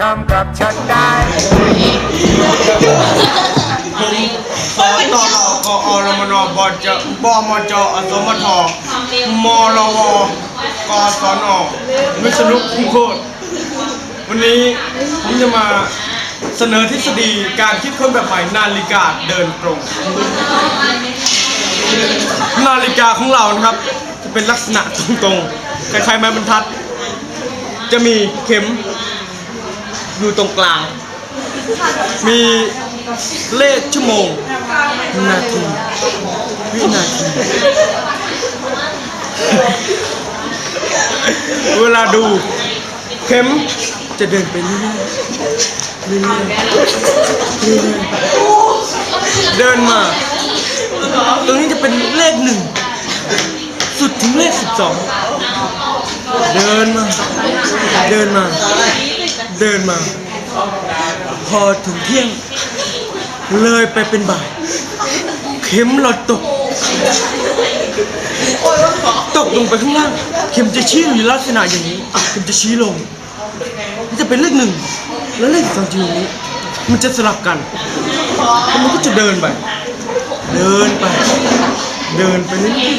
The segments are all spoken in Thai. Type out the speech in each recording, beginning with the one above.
ทำกับฉันได้สตลกอรมนบจบมจอสมทมรวกศนวิษณุคุ้มโคตรวันนี้ผมจะมาเสนอทฤษฎีการคิดค้นแบบใหม่นาฬิกาเดินตรง นาฬิกาของเรานะครับ จะเป็นลักษณะตรงๆคล้ายๆไม้บรรทัด จะมีเข็ม อยู่ตรงกลาง มีเลขชั่วโมง นาที วินาที เวลาดู เข็มจะเดินไปเรื่อยๆเรื่อยๆเรื่อยๆเดินมา ตรงนี้จะเป็นเลขหนึ่ง สุดถึงเลขสิบสอง เดินมา เดินมา เดินมา พอถึงเที่ยง เลยไปเป็นบ่าย เข็มเราตก ตกลงไปข้างล่าง เข็มจะชี้อยู่ลักษณะอย่างนี้ เข็มจะชี้ลงมันจะเป็นเลขหนึ่ง แล้วเลขสองจะอยู่นี้ มันจะสลับกันแล้วมันก็จะเดินไป เดินไป เดินไปเรื่อย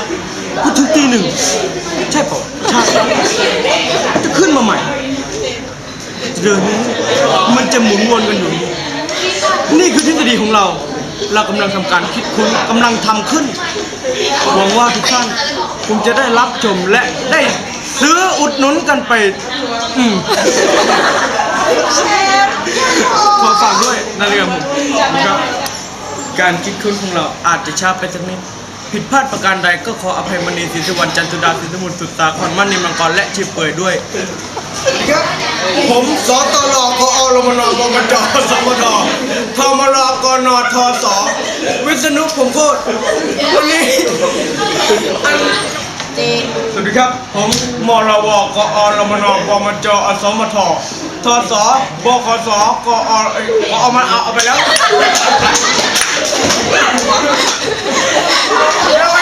ๆพอถึงตีหนึ่ง ใช่ปล่าใช่ จะขึ้นมาใหม่ เดินนี้มันจะหมุนวนกันอยู่นี่คือทฤษฎีของเรา เรากำลังทำการคิดค้นกำลังทำขึ้น หวังว่าทุกท่านคงจะได้รับชมและได้ซื้ออุดหนุนกันไปอืมขอฝากด้วยนาฬิกาผมนะครับ การคิดค้นของเราอาจจะช้าไปสักนิด ผิดพลาดประการใดก็ขออภัยมณีศรีสุวรรณจันทุดาศรีสมุทรสุดตาคอนมันนิมังกรและชีเปิดด้วย ครับผมสตลกอรมนบมจสมททมรกนทสวิษณุผมโคตรวันนี้อันสวัสดีครับ ผมมรวกอรมนบมจอสมททสบคสกอเอ้ยกอมันเอาเอาไปแล้ว Yeah.